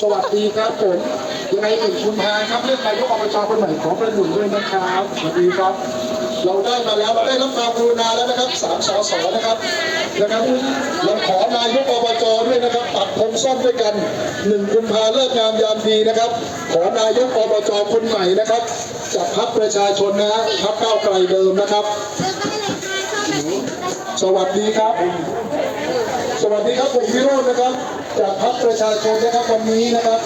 สวัสดีครับผมยังไงหนึ่งคุณพาครับเลือกนายกอบจคนใหม่ขอประดุนด้วยนะครับสวัสดีครับ เราได้มาแล้วเราได้รับความกรุณาแล้วนะครับสามสสนะครับนะครับเราขอนายกอบจด้วยนะครับปักธงส้มด้วยกันหนึ่งกุมภาเลิกงามยามดีนะครับ ขอนายกอบจคนใหม่นะครับจากพรรคประชาชนนะฮะพรรคก้าวไกลเดิมนะครับ สวัสดีครับ สวัสดีครับผมวิโรจน์นะครับ จากพรรคประชาชนนะครับวันนี้นะครับ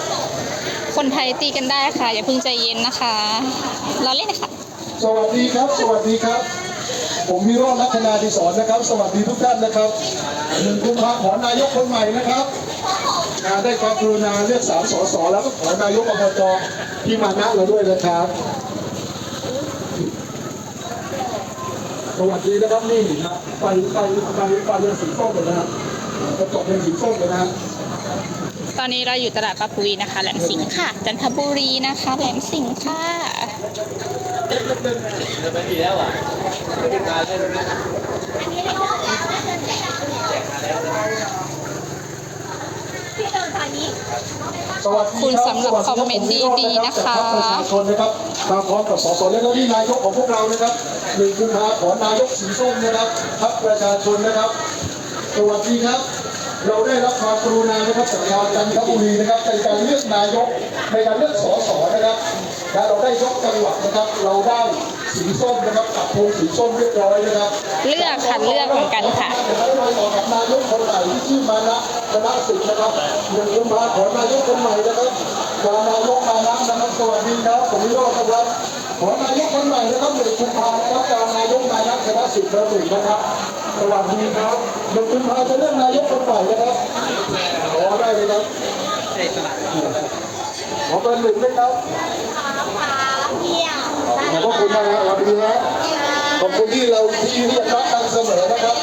คนไทยตีกันได้ค่ะ อย่าเพิ่งใจเย็นนะคะเราเล่นนะคะสวัสดีครับ สวัสดีครับ ผมวิโรจน์ลัคนาดิศรนะครับ สวัสดีทุกท่านนะครับหนึ่งกุมภาขอนายกคนใหม่นะครับอ่าได้ความกรุณาเลือกสามสสแล้วก็ขอนายกอบจที่มานะเราด้วยนะครับ สวัสดีนะครับนี่นะไฟไฟไฟไฟยังสีส้มเลยนะครับกระจกยังสีส้มเลยนะฮะ ตอนนี้เราอยู่ตลาดปะปุยนะคะ แหลมสิงห์ค่ะ จันทบุรีนะคะ แหลมสิงห์ค่ะสวัสดีคุณสำหรับคอมเมนต์ดีๆนะคะประชาชนนะครับมาพร้อมกับสสและก็นี่นายกของพวกเรานะครับหนึ่งกุมภาขอนายกสีส้มนะครับพรรคประชาชนนะครับ สวัสดีครับ เราได้รับความกรุณานะครับจากชาวจันทบุรีนะครับในการเลือกนายกในการเลือกสสนะครับและเราได้ยกจังหวัดนะครับ เราได้สีส้มนะครับปักธงสีส้มเรียบร้อยนะครับ เลือกค่ะเลือกเหมือนกันค่ะเดี๋ยวเราไปต่อกับนายกคนใหม่ที่ชื่อมานะชนะสิทธิ์นะครับหนึ่งกุมภาขอนายกคนใหม่นะครับมานายกมานะนะครับสวัสดีครับผมวิโรจน์ครับขอนายกคนใหม่นะครับหนึ่งกุมภานะครับการนายกมานะชนะสิทธิ์เบอร์หนึ่งนะครับ สวัสดีครับหนึ่งกุมภาจะเลือกนายกคนใหม่นะครับขอได้เลยครับขอเบอร์หนึ่งด้วยครับขอบพระคุณนะฮะสวัสดีครับขอบคุณที่เราที่เรียกรักกันเสมอนะครับ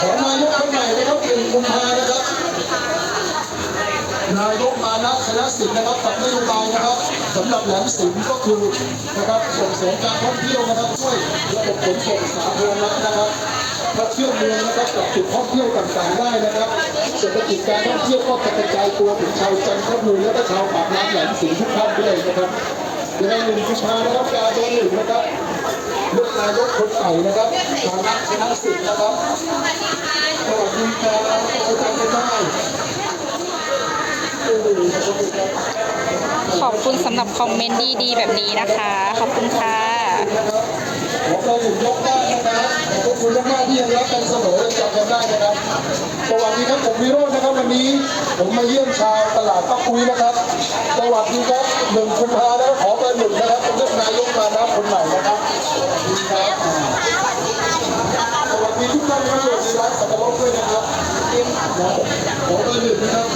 ขอนายกคนใหม่นะครับหนึ่งกุมภานะครับนายกมานะชนะสิทธิ์นะครับกับนโยบายนะครับสำหรับแหลมสิงห์ก็คือนะครับส่งเสริมการท่องเที่ยวนะครับช่วยระบบขนส่งสาธารณะนะครับ ถ้าเชื่อมเมืองนะครับกับจุดท่องเที่ยวต่างๆได้นะครับเศรษฐกิจการท่องเที่ยวก็จะกระจายตัวถึงชาวจันทบุรีและก็ชาวปากน้ำแหลมสิงห์ทุกท่านด้วยนะครับยังไงหนึ่งกุมภานะครับการเบอร์หนึ่งนะครับเลือกนายกคนใหม่นะครับมานะชนะสิทธิ์นะครับสวัสดีครับอาจารย์กันได้ขอบคุณสำหรับคอมเมนต์ดีๆ แบบนี้นะคะ ขอบคุณค่ะ นะครับขอบคุณมากๆที่ยังรักกันเสมอจับกันได้นะครับ สวัสดีครับผมวิโรจน์นะครับวันนี้ ผมมาเยี่ยมชาวตลาดป้าคุยนะครับ สวัสดีครับหนึ่งกุมภาแล้วขอเบอร์หนึ่งนะครับเป็นเลือกนายกมานะคนใหม่นะครับสวัสดีครับสวัสดีทุกท่านนะครับสวัสดีร้านสับปะรดด้วยนะครับนะขอเบอร์หนึ่งนะครับ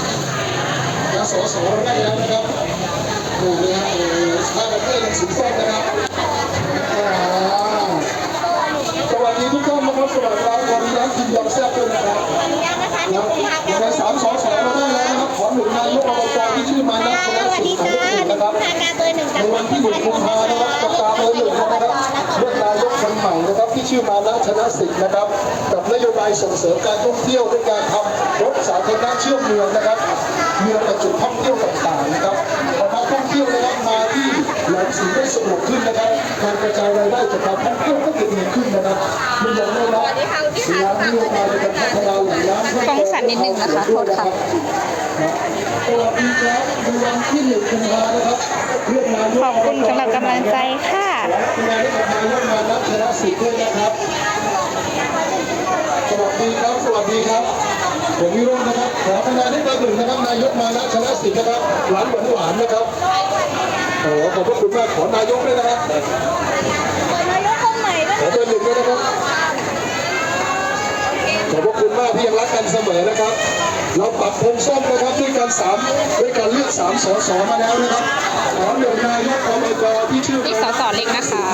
นะสอสอได้แล้วนะครับดูนะฮะโอ้ถ้าเราได้ยังสีส้มนะครับ สวัสดีทุกท่านนะครับสวัสดี ครับวันนี้ร้านกินยำแซ่บด้วยนะครับยังไงสามสองสองเราได้แล้วนะครับขอหนึ่งนายกอบจที่ชื่อมานะชนะสิทธิ์นะครับในวันที่หนึ่งกุมภานะครับประกาเบอร์หนึ่งนะครับเลือกนายกคนใหม่นะครับที่ชื่อมานะชนะสิทธิ์นะครับ กับนโยบายส่งเสริมการท่องเที่ยวด้วยการทำรถสาธารณะเชื่อมเมืองนะครับเมืองกับจุดท่องเที่ยวต่างๆนะครับพอนักท่องเที่ยวนะครับมาที่แหลมสิงห์ได้สะดวกขึ้นนะครับ การกระจายรายได้จากการท่องเที่ยวก็จะดีขึ้นนะครับไม่อย่างน้อยนะร้านนโยบายในการพัฒนาแหล่งน้ำเพิ่มฟ้องเติมสันนิดนึงนะคะโทษค่ะสวัสดีครับในวันที่หนึ่งกุมภานะครับเลือกนายกขอบคุณสำหรับกำลังใจค่ะคุณนายกนายกมานับชนะสิทธิ์ด้วยนะครับสวัสดีครับสวัสดีครับผมวิโรจน์นะครับขอคะแนนให้เบอร์หนึ่งนะครับนายกมานะชนะสิทธิ์นะครับหวานหวานหวานๆนะครับ โอ้โหขอบพระคุณมากขอนายกด้วยนะครับขอเบอร์หนึ่งด้วยนะครับ ขอบพระคุณมากที่ยังรักกันเสมอนะครับ เราปรับพงส้มนะครับด้วยการสามด้วยการเลือกสามสสมาแล้วนะครับ ขอหนึ่งนายกอบจที่ชื่อนี่สสเล็กนะคะ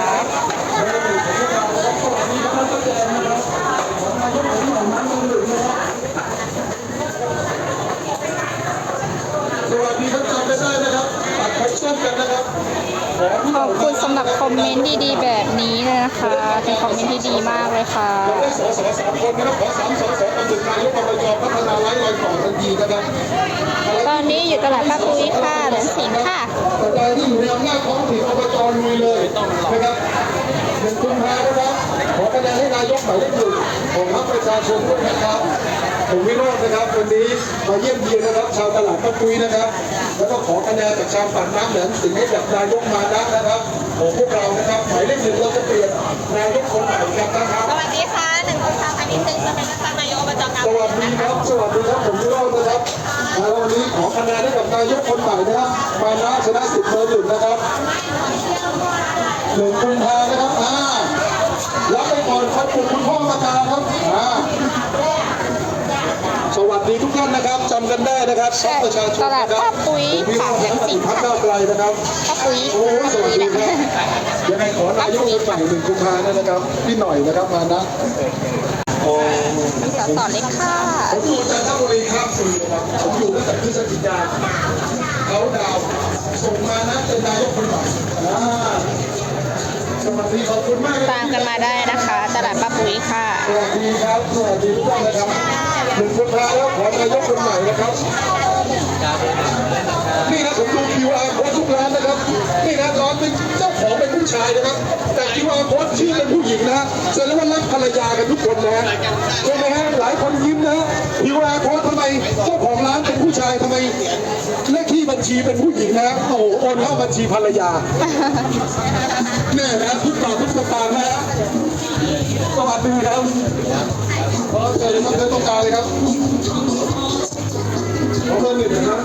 นะครับปัดพงส้มกันนะครับขอบคุณสำหรับคอมเมนต์ดีๆ แบบนี้นะคะเป็นคอมเมนต์ที่ดีมากเลยค่ะเราได้สสสามคนนะครับขอสามสสกับหน่งนายกอบจพัฒนาไร้รอยต่อทันทีนะครับตอนนี้อยู่ตลาดป้าปุ้ยค่ะแหลมสิงค่ะแต่ใดที่อยู่ในอำนาจองถิ่นอบจลุยเลยนะครับหนึ่งกุมภานะครับขอคะแนนให้นายกหมายเลขหนึ่งของพรรคประชาชนด้วยนะครับผมวิโรจน์นะครับวันนี้มาเยี่ยมเยียนนะครับ ชาวตลาดป้าปุ้ยนะครับ แล้วก็ขอคะแนนจากชาวปากน้ำแหลมสิงห์ให้กับนายกมานะนะครับของพวกเรานะครับหมายเลขหนึ่งเราจะเปลี่ยนนายกคนใหม่กันนะครับ สวัสดีค่ะหนึ่งกุมภาพันธ์นี้ซึ่งจะเป็นรัฐนายกอบจกาสวัสดีครับ สวัสดีครับ ผมวิโรจน์นะครับแล้ววันนี้ขอคะแนนให้กับนายกคนใหม่นะครับ มานะชนะสิบเบอร์หนึ่งนะครับหนึ่งกุมภานะครับอ่ารับไปก่อนขอบคุณคุณพ่อมาตาครับอ่า สวัสดีทุกท่านนะครับจำกันได้นะครับชอบประชาชนตลาดนะครับป้าปุ้ยผมวิโรค่ะจน์แหลนะมครับสิงห์พักค่ะเก้าวไกลนะครับป้าปุ้ยโอ้ป้าสวัปุ้สยดีเนี่ยครับยังไงขอนายกคนใหม่หนึ่งกุมภาเนี่ยนะครับพี่หน่อยนะครับมานะโอ้สสเล็กค่ะผมอยู่จันทบุรีข้ามปีนะครับผมอยู่ตั้งแต่พฤศจิกาเขาดาวน์ส่งมานะเป็นนายกคนใหม่อ่าสวัสดีขอบคุณมากตามกันมาได้นะคะ ตลาดป้าปุ้ยค่ะ สวัสดีครับ สวัสดีทุกท่านนะครับ หนึ่งกุมภาแล้วขอนายกคนใหม่นะครับนี่นะผมดู QR code ทุกร้านนะครับนี่นะร้านเป็นเจ้าของเป็นผู้ชายนะครับ แต่ QR code ชื่อเป็นผู้หญิงนะฮะแสดงว่ารักภรรยากันทุกคนนะใช่ไหมฮะหลายคนยิ้มนะฮะ QR code ทำไมเจ้าของร้านเป็นผู้ชายทำไมเลขที่บัญชีเป็นผู้หญิงนะโอ้โอนเข้าบัญชีภรรยาเนี่ยนะทุกต่อทุกสตางค์นะสวัสดีครับ ขอเชิญมาเชิญตรงกางเลยครับขอเบอร์หนึ่งนะครับ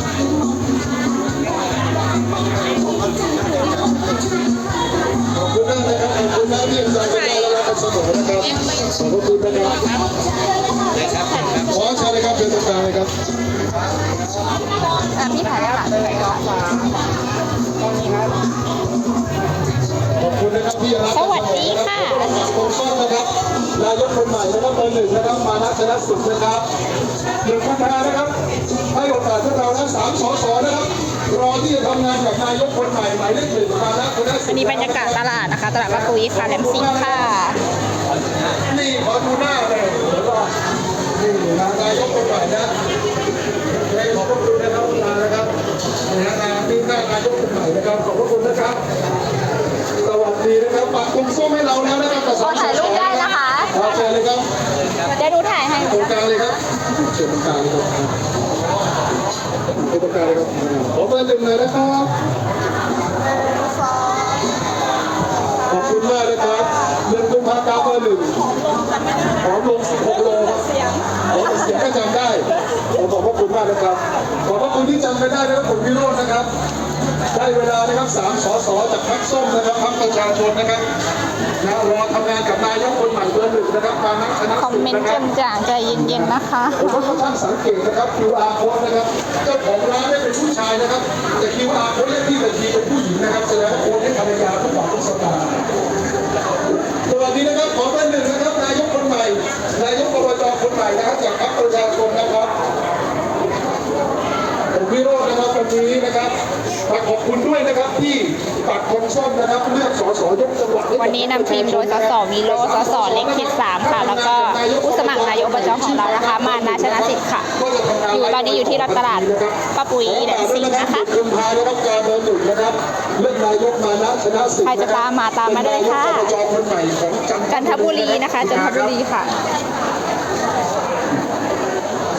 ขอบคุณมากนะครับขอบคุณมากที่ยังใจกันได้และรักกันเสมอนะครับขอบคุณนะครับขอเชิญเลยครับเชิญตรงกลางเลยครับอะพี่ถ่ายแล้วล่ะ ดีค่ะผมชอบนะครับนายกคนใหม่นะครับเบอร์หนึ่งนะครับมานะชนะสุดนะครับหนึ่งกุมภานะครับให้โอกาสพวกเราทั้งสามสสนะครับรอที่จะทำงานกับนายกคนใหม่หมายเลขหนึ่งมานะชนะสุวัดนนี้บรรยากาศตลาดนะคะ ตลาดป้าปุ้ยค่ะแหลมสิงห์ค่ะนี่ขอดูหน้าเลยเดี๋ยวก่อนนี่นะนายกคนใหม่นะขอบพระคุณนะครับคุณมานะครับนะฮะนี่หน้านายกคนใหม่นะครับขอบพระคุณนะครับ สวัสดีนะครับปักกลุ่มส้มให้เราแล้วนะครับประขอสานถ่ายรูปได้นะคะครับเชิญเลยครับเดี๋ยวหนูถ่ายให้ตรงกลางเลยครับเชิญตรงกลางเลยครับตรงกลางเลยครับขอเบอร์หนึ่งเลยนะครับขอบคุณมากนะครับหนึ่งกุมภาพันธ์เบอร์หนึ่งหอมลง16โลครับขอเสียงก็จำได้ผมขอบพระคุณมากนะครับขอบพระคุณที่จำกันได้นะครับผมวิโรจน์นะครับ ได้เวลานะครับสามสสจากพรรคส้มนะครับพรรคประชาชนนะครับนะรอทำงานกับนายกคนใหม่เบอร์หนึ่งนะครับมานักชนะคอมเมนต์นะคจรับนจ่างใจเย็นๆนะคะผมก็ช่างสังเกตนะครับ QR code นะครับเจ้าของร้านไม่เป็นผู้ชายนะครับแต่ QR code เลขที่บัญชีเป็นผู้หญิงนะครับแสดง คุณด้วยนะครับที่ปักธงส้มนะครับเลือกสสยกจังหวัดให้กับวันนี้นำทีมโดยสสวีโรสสเล็กเขตสามค่ะ แล้วก็ผู้สมัครนายกอบจของเรานะคะ มานาชนะสิทธิ์ค่ะ อยู่ตอนนี้อยู่ที่ตลาดป้าปุ๋ยแหลมสิงห์นะคะกุมภานะครับการเบอร์หนึ่งนะครับเลือกนายกมานะชนะสิทธิ์ใครจะตามมาตามมาได้เลยค่ะเป็นนายกอบจคนใหม่ของจันจันทบุรีนะคะจันทบุรีค่ะ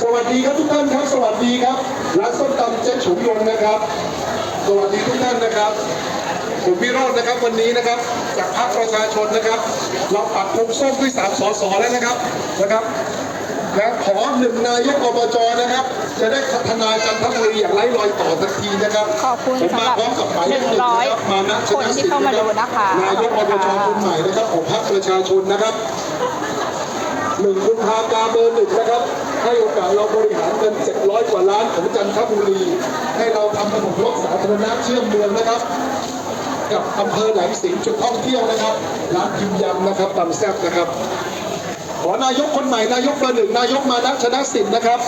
สวัสดีครับทุกท่านครับสวัสดีครับร้านส้มตำเจ๊ฉุมยงนะครับส วัสดีทุกท่านนะครับผมพิโรจน์นะครับวันนี้นะครับ จากพรรคประชาชนนะครับ เราปักธงส้มด้วยสามสสแล้วนะครับนะครับและขอหนึ่งนายกอบจนะครับ จะได้พัฒนาจันทบุรีอย่างไร้รอยต่อทันทีนะครับขอบคุณผมมาสำหรับพร้อมกับหมายเลขหนึ่งนะครับมานะชคนนะที่สิทธิ์เข้ามาดูนะคะนายกอบจคนใหม่นะครับของพรรคประชาชนนะครับหนึ่งกุมภาพันธ์เบอร์หนึ่งนะครับ ให้โอกาสเราบริหารเงิน 700 กว่าล้านของจันทบุรี ให้เราทำถนนรถสาธารณะเชื่อมเมืองนะครับ กับอำเภอแหลมสิงห์จุดท่องเที่ยวนะครับ ร้านพิมยำนะครับตำแซ่บนะครับ ขอนายกคนใหม่นายกเบอร์หนึ่งนายกมานะชนะสิทธิ์นะครับ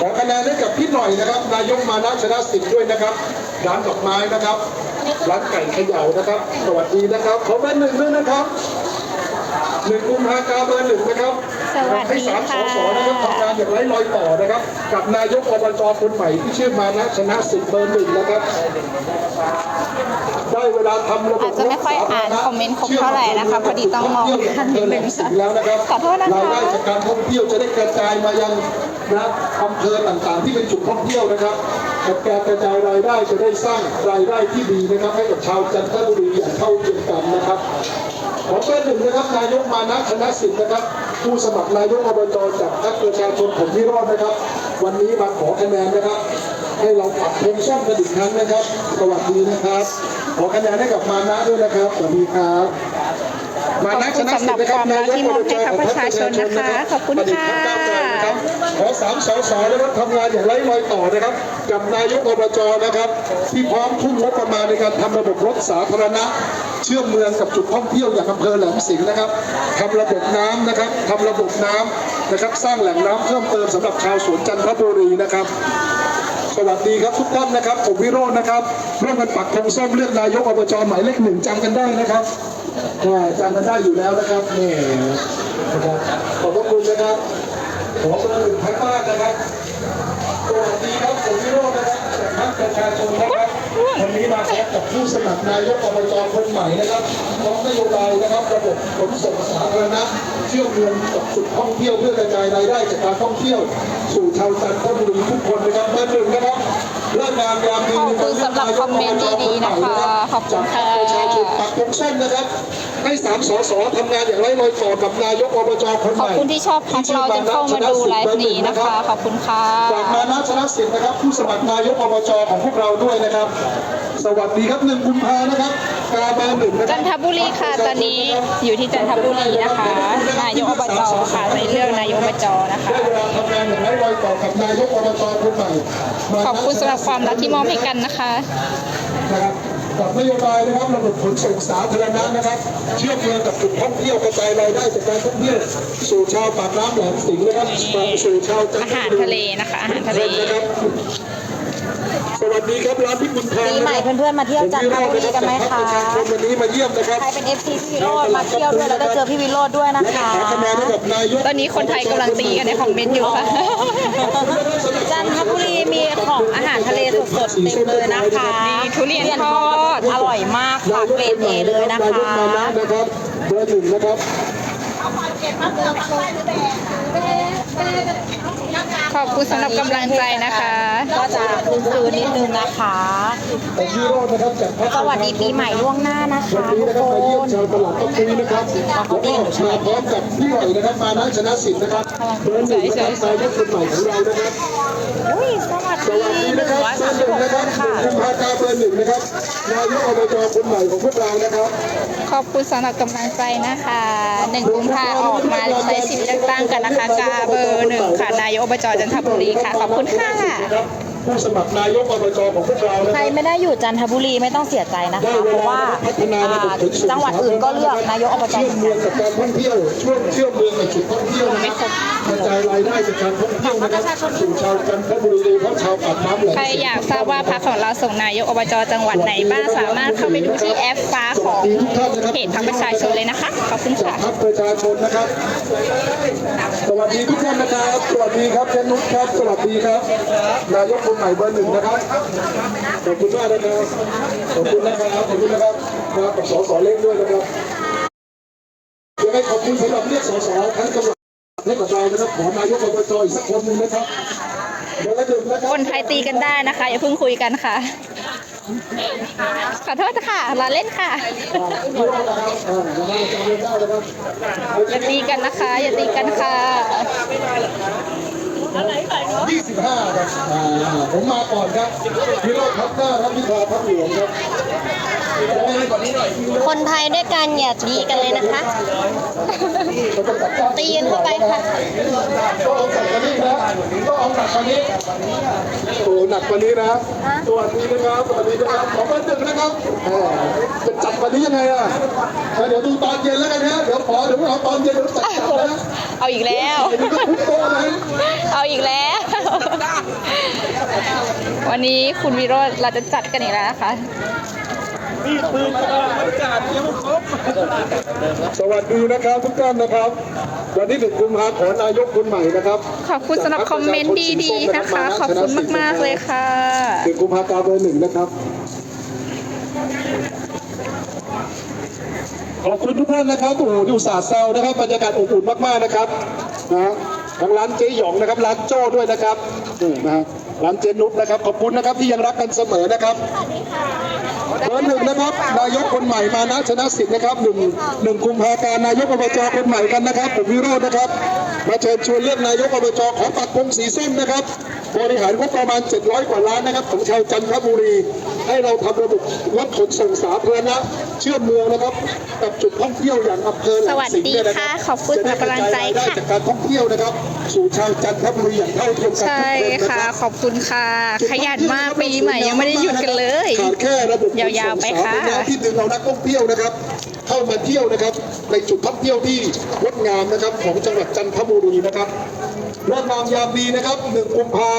ขอคะแนนให้กับพี่หน่อยนะครับ นายกมานะชนะสิทธิ์ด้วยนะครับ ร้านดอกไม้นะครับ ร้านไก่ขย่านะครับ สวัสดีนะครับ ขอเบอร์หนึ่งด้วยนะครับหนึ่งกุมภากาเบอร์หนึ่งนะครับ สวัสดีให้สามสค่ะสนะครับทำงานอย่างไร้รอยต่อนะครับ กับนายกอบจคนใหม่ที่ชื่อมานะชนะสิทธิ์เบอร์หนึ่งนะครับ ได้เวลาทำระบบอาจจะไม่ค่อยอ่านคอมเมนต์ครบเท่าไหร่นะคะพอดีต้องมองท่านนิดนึงค่ะแล้วนะครับขอโทษนะคะรายได้จากการท่องเที่ยวจะได้กระจายมายังนะอำเภอต่างๆ ที่เป็นจุดท่องเที่ยวนะครับกับการกระจายรายได้จะได้สร้างรายได้ที่ดีนะครับ ให้กับชาวจันทบุรีอย่างเท่าเทียมกันนะครับขอเป็นหนึ่งนะครับนายกมานะชนะสิทธิ์นะครับ ผู้สมัครนายกอบจจากพรรคประชาชนผมวิโรจน์นะครับ วันนี้มาขอคะแนนนะครับ ให้เราปักธงส้มกันอีกครั้งนะครับ สวัสดีนะครับ ขอคะแนนให้กับมานะด้วยนะครับ สวัสดีครับ มานะชนะสิทธิ์นะครับขอบคุณสำหรับความรักที่มอบให้กับประชาชนนะคะ ขอบคุณค่ะ ขอสามสสนะครับทำงานอย่างไร้รอยต่อนะครับ กับนายกอบจนะครับ ที่พร้อมทุ่มงบประมาณในการทำระบบรถสาธารณะ เชื่อมเมืองกับจุดท่องเที่ยวอย่างอำเภอแหลมสิงห์นะครับทำระบบน้ำนะครับทำระบบน้ำนะครับ สร้างแหล่งน้ำเพิ่มเติมสำหรับชาวสวนจันทบุรีนะครับสวัสดีครับทุกท่านนะครับ ผมวิโรจน์นะครับร่วมกันปักธงส้มเลือกนายกอบจหมายเลขหนึ่งจำกันได้นะครับอ่าจำกันได้อยู่แล้วนะครับนี่นะครับขอบพระคุณนะครับ ขอเบอร์หนึ่งพันมากนะครับสวัสดีครับผมวิโรจน์นะครับจากพรรคประชาชนนะครับวันนี้มาพบกับผู้สมัครนายกอบจคนใหม่นะครับพร้อมนโยบายนะครับ ระบบขนส่งสาธารณะเชื่อมเมืองกับจุดท่องเที่ยวเพื่อกระจายรายได้จากการท่องเที่ยว สู่ชาวจันทบุรีทุกคนนะครับเบอร์หนึ่งนะครับเลิกงามยามดีขอบคุณสำหรับคอมเมนต์ดีๆนะคะ ขอบคุณค่ะจากพรรคประชาชนปักธงส้มนะครับ ให้สามสสทำงานอย่างไร้รอยต่อกับนายกอบจคนขใหอบม่คุณที่ชอบพักเราจนเข้ามาดูไลฟ์นี้นะคะ ขอบคุณค่ะจากมานะชนะสิทธิ์นะครับ ผู้สมัครนายกอบจของพวกเราด้วยนะครับ สวัสดีครับหนึ่งกุมภานะครับกาเบอร์หนึ่งนะคจัรับนทบุรีค่ะตอนนี้อยู่ที่จันทบุรีนะคะ นายกอบจค่ะในเรื่องนายกอบจนะคะ ได้เวลาทำงานอย่างไร้รอยต่อกับนายกอบจคนใหม่มานะขอบคุณสำหรับความรักที่มอบให้กันนะคะ นะครับ กับนโยบายนะครับระบบขนส่งสาธารณะนะครับ เชื่อมเมืองกับจุดท่องเที่ยวกระจายรายได้จากการท่องเที่ยวสู่ชาวปากน้ำแหลมสิงห์นะครับสู่ชาวจันอาทหารบุทะเลรีนะคะอาหารทะเลนะครับส วัสดีครับร้านพิกุลทองปีใหม่เพื่อนๆมาเที่ยวจันทบุรีกันไหมคะวันนี้มาเยี่ยมนะครับใครเป็น FC พี่วิโรจน์มาเที่ยวด้วยแล้วได้เจอพี่วิโรจน์ด้วยนะคะขอคะแนนให้กับนายกตอนนี้คนไทยกำลังตีกันในคอมเมนต์อยู่ค่ะจันทบุรีมีของอาหารทะเลสดๆเต็มเลยนะคะมีทุเรียนทอดอร่อยมากค่ะเกรดเอเลยนะนายคะกมานะนะครับเบอร์หนึ่งนะครับ ขอบคุณสำหรับกำลังใจนะคะ ก็จะคืนๆนิดนึงนะคะผมวิโรจน์นะครับจากพรรคสวัสดีปีใหม่ล่วงหน้านะวันคะนี้ทุกนะครับมาเยี่ยมคนชาวตลาดต้องคุยนะครับแล้วก็มาพร้อมกับพี่หน่อยนะครับมานะชนะสิทธิ์นะครับเบอร์หนึ่งนะครับนายกคนใหม่ของเรานะครับอุ้ยสวัสสวัสดีดีหนะนึ่งครับร้อยเบอสามร์หสิบนึ่งหกนะคครับนค่ะคุณพากาเบอร์หนึ่งนะครับนายกอบจคนใหม่ของพวกเรานะครับ ขอบคุณสำหรับกำลังใจนะคะหนึ่งกุมภาออกมาใช้สิทธิ์เลือกตั้งกันนะคะ กาเบอร์หนึ่งค่ะ นายกอบจจันทบุรีค่ะ ขอบคุณค่ะ ผู้สมัครนายกอบจของพวกเรานะใคครรับไม่ได้อยู่จันทบุรีไม่ต้องเสียใจนะคะ เพราะว่าอ่าจังหวัดอื่นก็เลือกนายกอบจเชื่อมเหมือนเมืกัอนงกับการท่องเที่ยวช่วงเชื่อมเมืองกับจุดท่องเที่ยวนะครับกระจายรายได้จากการท่องเที่ยวนะครับสู่ชาวจันทบุรีโดยเฉพาะชาวปากน้ำแหลมใครอยากทราบว่าพักของเราส่งนายกอบจจังหวัดไหนบ้างสามารถเข้าไปดูที่แอปฟ้าของเพจพักประชาชนเลยนะคะขอบคุณจากค่ะพรรคประชาชนนะครับ สวัสดีทุกท่านนะครับสวัสดีครับเจนุชครับสวัสดีครับนายกคนใหม่เบอร์หนึ่งนะครับ ขอบคุณมากนะครับ ขอบคุณนะครับ ขอบคุณนะครับมากับสสเล็กด้วยนะครับยังไงขอบคุณสำหรับเรียกสสทั้งจังหวัดให้กับเรานะครับ ขอนายกอบจอีกสักคนหนึ่งนะครับเบอร์ละหนึ่งนะครัคบนไทยตีกันได้นะคะอย่าเพิ่งคุยกันค่ะ ขอโทษค่ะรอเล่นค่ะไม่ว่านะครับอ่านะครับจำเรียนได้นะครับอย่าตีกันนะ คะอย่าตีกันค่ะ25ครับอ่าผมมาก่อนครับพิโรธพับหน้าครับพิธาพักหลวงครับ คนไทยด้วยกันอย่าตีกันเลยนะคะ ตีกันเข้าไปค่ะก็เอาหนักกว่านี้นะก็เอาหนักกว่านี้โอ้หนักกว่านี้นะสวัสดีนะครับสวัสดีนะครับขอเบอร์หนึ่งนะครับแหมจะจัดกว่านี้ยังไงอะเดี๋ยวดูตอนเย็นแล้วกันนะเดี๋ยวขอเดี๋ยวเราตอนเย็นเดี๋ยวจัดจัดนะเอาอีกแล้วเดี๋ยวก็ทุบโต๊ะนะเอาอีกแล้ว วันนี้คุณวิโรจน์เราจะจัดกันอีกแล้วนะคะ สวัสดีนะครับทุกท่านนะครับ วันที่หนึ่งกุมภาพันธ์นายกคนใหม่นะครับ ขอบคุณสำหรับคอมเมนต์ดีๆนะคะ ขอบคุณมากๆเลยค่ะหนึ่งกุมภาพันธ์เบอร์หนึ่งนะครับ ขอบคุณทุกท่านนะครับโอ้โหดูสาดแซวนะครับบรรยากาศอบอุ่นมากๆนะครับนะทางร้านเจ๊หยองนะครับร้านโจ้ด้วยนะครับนี่นะ ฮะร้านเจนุชนะครับ ขอบคุณนะครับที่ยังรักกันเสมอนะครับเบอร์หนึ่งนะครับ นายกคนใหม่มานะชนะสิทธิ์นะครับหนึ่งหนึ่งกุมภาพันธ์นายกอบจคนใหม่กันนะครับผมวิโรจน์นะครับ มาเชิญชวนเลือกนายกอบจของปักพงสีส้มนะครับ บริหารงบประมาณ 700 กว่าล้านนะครับ ของชาวจันทบุรี ให้เราทำระบบรถขนส่งสาธารณะเชื่อมเมืองนะครับกับจุดท่องเที่ยวอย่างอำเภอแหลมสิงห์เนี่ยนะครัสวัสดีค่ะขอบคุณสำหรับกำลังใจค่ะจได้กรจายรายได้จากการท่องเที่ยวนะครับ สู่ชาวจันทบุรีอย่างเท่าเทียมกันทุกใช่คนนะค่ะรับขอบคุณค่ะ ขยันมากปีใหม่ยังไม่ได้หยุดกันเลยขาดแค่ระบบขนส่งยาวๆไปค่ะสาธารณะที่ดึงเอานักท่องเที่ยวนะครับ เข้ามาเที่ยวนะครับ ในจุดท่องเที่ยวที่งดงามนะครับ ของจังหวัดจันทบุรีนะครับเรื่องงามยามดีนะครับหนึ่งกุมภา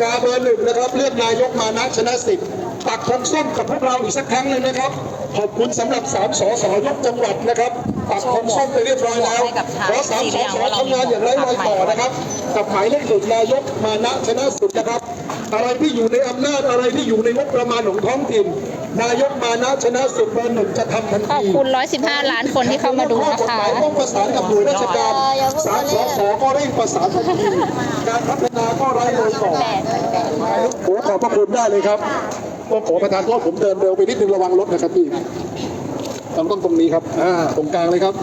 กาเบอร์หนึ่งนะครับ เลือกนายกมานะชนะสิทธิ์ปักธงส้มกับพวกเราอีกสักครั้งหนึ่งนะครับ ขอบคุณสำหรับสามสอสอยกจังหวัดนะครับปักธงส้มไปเรียบร้อยแล้วขอสามสอสอทำงานอย่างไร้รอยต่อนะครับกับหมายเลขหนึ่งนายกมานะชนะสิทธิ์นะครับ อะไรที่อยู่ในอำนาจอะไรที่อยู่ในงบประมาณของท้องถิ่น นายกมานะชนะสิทธิ์เบอร์หนึ่งจะทำทันทีขอบคุณ 115 ล้านคนที่เข้ามาดูนะคะต้องประสานกับหน่วยราชการสามสสก็เร่งประสานทันทีการพัฒนาก็ไร้รอยต่อโอ้ขอบพระคุณได้เลยครับต้องขอประทานโทษผมเดินเร็วไปนิดนึงระวังรถนะครับพี่ต้องต้องตรงนี้ครับอ่าตรงกลางเลยครับ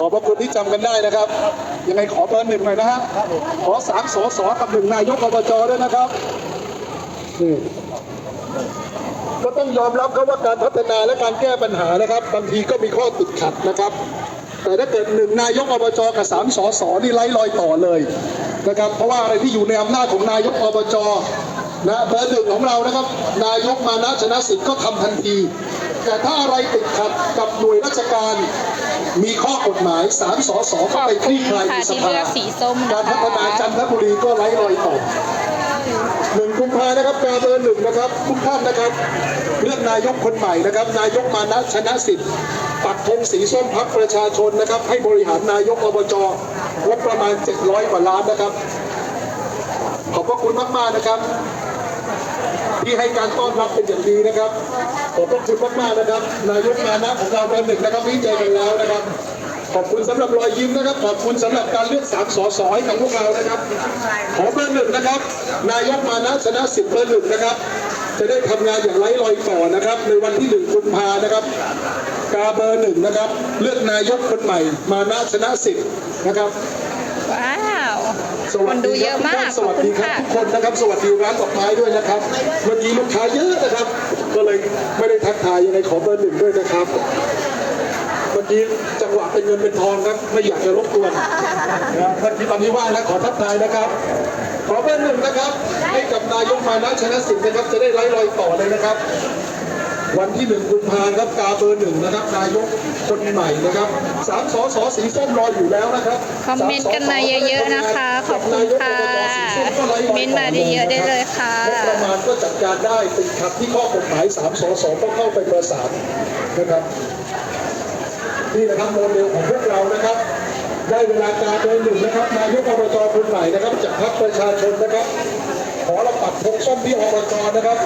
ขอบพระคุณที่จำกันได้นะครับ ยังไงขอเบอร์หนึ่งหน่อยนะฮะขอสามสสกับหนึ่งนายกอบจด้วยนะครับนี่ก็ต้องยอมรับครับว่าการพัฒนาและการแก้ปัญหานะครับ บางทีก็มีข้อติดขัดนะครับ แต่ถ้าเกิดหนึ่งนายกอบจกับสามสสนี่ไร้รอยต่อเลยนะครับ เพราะว่าอะไรที่อยู่ในอำนาจของนายกอบจนะเบอร์หนึ่งของเรานะครับ นายกมานะชนะสิทธิ์ก็ทำทันที แต่ถ้าอะไรติดขัดกับหน่วยราชการ มีข้อกฎหมายสามสสก็ไปคลี่คลายในสขอบคุณภาค่ะที่เลือกสีส้มนะคะการพัฒนาจันทบุรีก็ไร้รอยต่อหนึ่งกุมภานะครับการเบอร์หนึ่งนะครับทุกท่านนะครับ เลือกนายกคนใหม่นะครับ นายกมานะชนะสิทธิ์ปักธงสีส้มพักประชาชนนะครับ ให้บริหารนายกอบจงบประมาณ 700 กว่าล้านนะครับ ขอบพระคุณมาก ๆ นะครับ ที่ให้การต้อนรับเป็นอย่างดีนะครับ ขอบพระคุณมากๆนะครับ นายกมานะของเราเบอร์หนึ่งนะครับนี่เจอกันแล้วนะครับ ขอบคุณสำหรับรอยยิ้มนะครับ ขอบคุณสำหรับการเลือกสามสอสอให้กับพวกเรานะครับ ขอเบอร์หนึ่งนะครับ นายกมานะชนะสิทธิ์เบอร์หนึ่งนะครับ จะได้ทำงานอย่างไร้รอยต่อนะครับ ในวันที่หนึ่งกุมภานะครับกาเบอร์หนึ่งนะครับ เลือกนายกคนใหม่ มานะชนะสิทธิ์นะครับว้าวสวัคสนดีดูครับเยอะมากสขอบวัสคุดีณครับค่ะทุกคนนะครับ สวัสดีร้านดอกไม้ด้วยนะครับเมื่อกี้ลูกค้าเยอะนะครับ ก็เลยไม่ได้ทักทายยังไงขอเบอร์หนึ่งด้วยนะครับเมื่อกี้จังหวะเป็นเงินเป็นทองครับไม่อยากจะรบกวนนะเมื่อกี้ตอนนี้ว่างนะขอทักทายนะครับขอเบอร์หนึ่งนะครับ ให้กับนายกมานะชนะสิทธิ์นะครับ จะได้ไล่รอยต่อเลยนะครับ วันที่หนึ่งกุมภาพันธ์ครับกาเบอร์หนึ่งนะครับนายกคนใหม่นะครับสามสอสอสีส้มรออยู่แล้วนะครับคอมเมนต์กันมาเยอะๆนะคะ ขอบคุณค่ะเมนต์มาเยอะๆได้เลยค่ะงบประมาณก็จัดการได้เป็นขัดที่ข้อกฎหมายสามสอสอก็เข้าไปประสานนะครับนี่นะครับโมเดลของพวกเรานะครับได้เวลาการเดินหนึ่งนะครับนายกอบจคนใหม่นะครับจากพรรคประชาชนนะครับ ขอเราปักธงส้มที่อบจนะครับ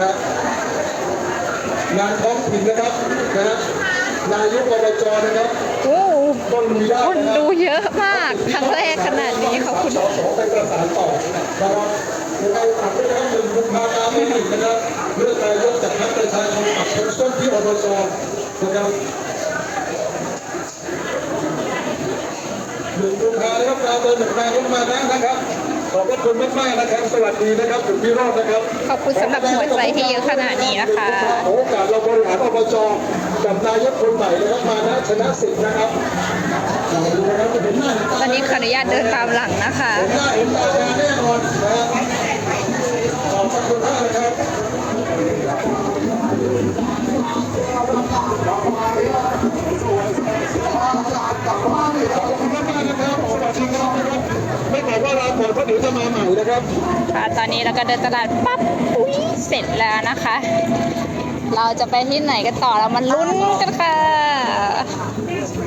นะงานท้องถิ่นนะครับนะฮะนายกอบจนะครับโอ้ก็ลุยได้คนนะครับดูเยอะมากครั้งแรกขนาดนี้ขอบคุณสสไปประสานต่อนะครับยังไงฝากด้วยนะครับหนึ่งกุมภาพันธ์ที่หนึ่งนะครับเลือกนายกจากพรรคประชาชนปักธงส้มที่อบจนะครับหนึ่งกุมภาพันธ์นะครับการเดินหนึ่งนายกมานะนะครับ ขอบพระคุณมากๆนะครับ สวัสดีนะครับคุณพี่โรจน์นะครับ ขอบคุณสำหรับกำลังใจที่เยอะขนาดนี้นะคะขอโอกาสเราบริหารอบจกับนายกคนใหม่นะครับมานะชนะสิทธิ์นะครับขอบคุณนะครับเห็นหน้าเห็นตาตอนนี้ขออนุญาตเดินตามหลังนะคะเห็นหน้าเห็นตางานแน่นอนนะครับขอบพระคุณมากนะครับ ครับค่ะตอนนี้เราก็เดินตลาดปั๊บอุ๊ยเสร็จแล้วนะคะ เราจะไปที่ไหนกันต่อเรามาลุ้นกันค่ะ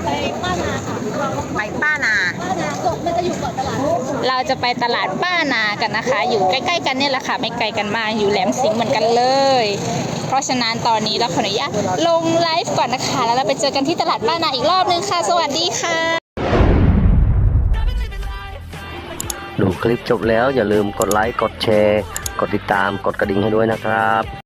ไปป้านาเราจะไปตลาดป้านากันนะคะ อยู่ใกล้ๆกันเนี่ยแหละค่ะไม่ไกลกันมากอยู่แหลมสิงห์เหมือนกันเลย เพราะฉะนั้นตอนนี้เราขออนุญาตลงไลฟ์ก่อนนะคะ แล้วเราไปเจอกันที่ตลาดป้านาอีกรอบนึงค่ะ สวัสดีค่ะ ลิปจบแล้วอย่าลืมกดไลค์ กดแชร์ กดติดตาม กดกระดิ่งให้ด้วยนะครับ